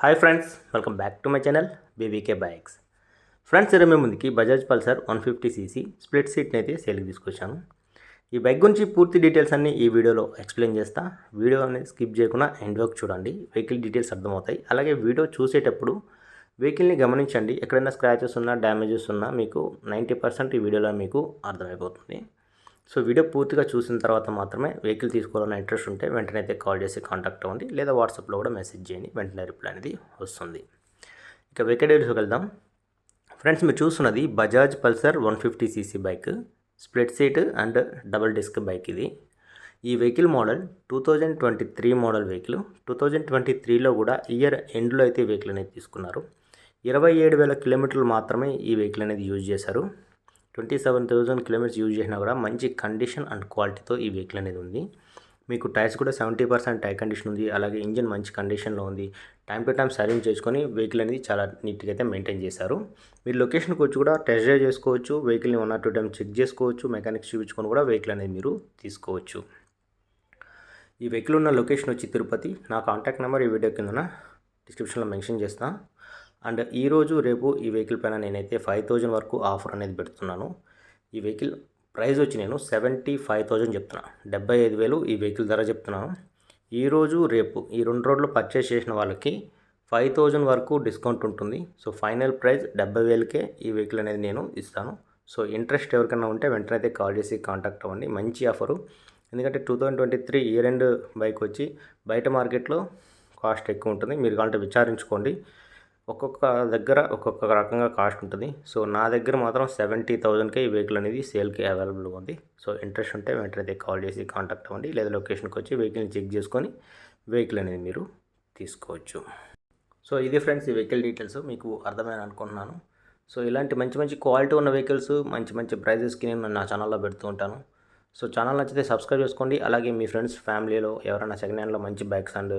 Hi friends welcome back to my channel BBK bikes friends ఇరవై మీ ముందుకి Bajaj Pulsar one fifty CC split సీట్ని అయితే సేల్కి తీసుకొచ్చాను. ఈ బైక్ గురించి పూర్తి డీటెయిల్స్ అన్ని ఈ వీడియోలో ఎక్స్ప్లెయిన్ చేస్తా. వీడియో అనేది స్కిప్ చేయకుండా ఎండ్ వరకు చూడండి. వెహికల్ డీటెయిల్స్ అర్థమవుతాయి. అలాగే వీడియో చూసేటప్పుడు వెహికల్ని గమనించండి. ఎక్కడైనా స్క్రాచెస్ ఉన్నా డ్యామేజెస్ ఉన్నా మీకు నైంటీ పర్సెంట్ ఈ వీడియోలో మీకు అర్థమైపోతుంది. సో వీడియో పూర్తిగా చూసిన తర్వాత మాత్రమే వెహికల్ తీసుకోవాలన్న ఇంట్రెస్ట్ ఉంటే వెంటనే అయితే కాల్ చేసి కాంటాక్ట్ అవ్వండి. లేదా వాట్సాప్లో కూడా మెసేజ్ చేయండి. వెంటనే రిప్లై అనేది వస్తుంది. ఇక వెహికల్ డీటెయిల్స్కి వెళ్దాం. ఫ్రెండ్స్ మీరు చూస్తున్నది Bajaj Pulsar one fifty CC bike split seat and double disc bike ఇది. ఈ vehicle model two thousand twenty three model vehicle two thousand twenty త్రీలో కూడా ఇయర్ ఎండ్లో అయితే వెహికల్ అనేది తీసుకున్నారు. ఇరవై ఏడు వేల కిలోమీటర్లు మాత్రమే ఈ వెహికల్ అనేది యూజ్ చేశారు. Twenty seven thousand kilometres use చేసినా కూడా మంచి కండిషన్ అండ్ క్వాలిటీతో ఈ వెహికల్ అనేది ఉంది. మీకు టైర్స్ కూడా సెవెంటీ పర్సెంట్ టైర్ కండిషన్ ఉంది. అలాగే ఇంజిన్ మంచి కండిషన్లో ఉంది. టైం టు టైం సర్వీస్ చేసుకొని వెహికల్ అనేది చాలా నీట్గా అయితే మెయింటైన్ చేశారు. మీరు లొకేషన్కి వచ్చి కూడా టెస్ట్ డ్రైవ్ చేసుకోవచ్చు వెహికల్ని one or two time check చేసుకోవచ్చు మెకానిక్స్ చూపించుకొని కూడా వెహికల్ అనేది మీరు తీసుకోవచ్చు. ఈ వెహికల్ ఉన్న లొకేషన్ వచ్చి తిరుపతి. నా కాంటాక్ట్ నెంబర్ ఈ వీడియో కిందన డిస్క్రిప్షన్లో మెన్షన్ చేస్తాను అండ్ ఈరోజు రేపు ఈ వెహికల్ పైన నేనైతే ఫైవ్ థౌజండ్ వరకు ఆఫర్ అనేది పెడుతున్నాను. ఈ వెహికల్ ప్రైస్ వచ్చి నేను సెవెంటీ ఫైవ్ థౌజండ్ చెప్తున్నా. డెబ్బై ఐదు వేలు ఈ వెహికల్ ధర చెప్తున్నాను ఈరోజు రేపు ఈ రెండు రోజులు పర్చేస్ చేసిన వాళ్ళకి ఫైవ్ థౌజండ్ వరకు డిస్కౌంట్ ఉంటుంది. సో ఫైనల్ ప్రైస్ డెబ్బై వేలకే ఈ వెహికల్ అనేది నేను ఇస్తాను. సో ఇంట్రెస్ట్ ఎవరికైనా ఉంటే వెంటనే అయితే కాల్ చేసి కాంటాక్ట్ అవ్వండి. మంచి ఆఫరు ఎందుకంటే two thousand twenty three year end bike వచ్చి బయట మార్కెట్లో కాస్ట్ ఎక్కువ ఉంటుంది. మీరు కావాలంటే విచారించుకోండి. ఒక్కొక్క దగ్గర ఒక్కొక్క రకంగా కాస్ట్ ఉంటుంది. సో నా దగ్గర మాత్రం సెవెంటీ థౌజండ్కే ఈ వెహికల్ అనేది సేల్కి అవైలబుల్గా ఉంది. సో ఇంట్రెస్ట్ ఉంటే వెంటనే కాల్ చేసి కాంటాక్ట్ అవ్వండి. లేదా లొకేషన్కి వచ్చి వెహికల్ని చెక్ చేసుకొని వెహికల్ అనేది మీరు తీసుకోవచ్చు. సో ఇది ఫ్రెండ్స్ ఈ వెహికల్ డీటెయిల్స్ మీకు అర్థమైన అనుకుంటున్నాను. సో ఇలాంటి మంచి మంచి క్వాలిటీ ఉన్న వెహికల్స్ మంచి మంచి ప్రైజెస్కి నేను నా ఛానల్లో పెడుతూ ఉంటాను. సో ఛానల్ నచ్చితే సబ్స్క్రైబ్ చేసుకోండి. అలాగే మీ ఫ్రెండ్స్ ఫ్యామిలీలో ఎవరైనా సెకండ్ హ్యాండ్లో మంచి బైక్స్ అండ్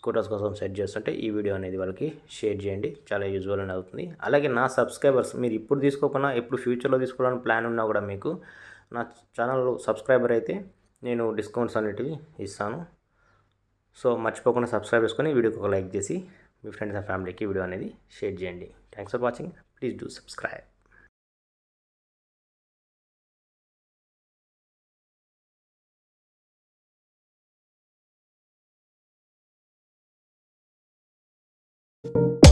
స్కూటర్స్ కోసం సెట్ చేస్తుంటే ఈ వీడియో అనేది వాళ్ళకి షేర్ చేయండి. చాలా యూజ్ఫుల్ అని అవుతుంది. అలాగే నా సబ్స్క్రైబర్స్ మీరు ఇప్పుడు తీసుకోకుండా ఎప్పుడు ఫ్యూచర్లో తీసుకోవాలని ప్లాన్ ఉన్నా కూడా మీకు నా ఛానల్లో సబ్స్క్రైబర్ అయితే నేను డిస్కౌంట్స్ అనేటివి ఇస్తాను. సో మర్చిపోకుండా సబ్స్క్రైబ్ చేసుకొని వీడియోకి ఒక లైక్ చేసి మీ ఫ్రెండ్స్ అండ్ ఫ్యామిలీకి వీడియో అనేది షేర్ చేయండి. Thanks for watching please do subscribe you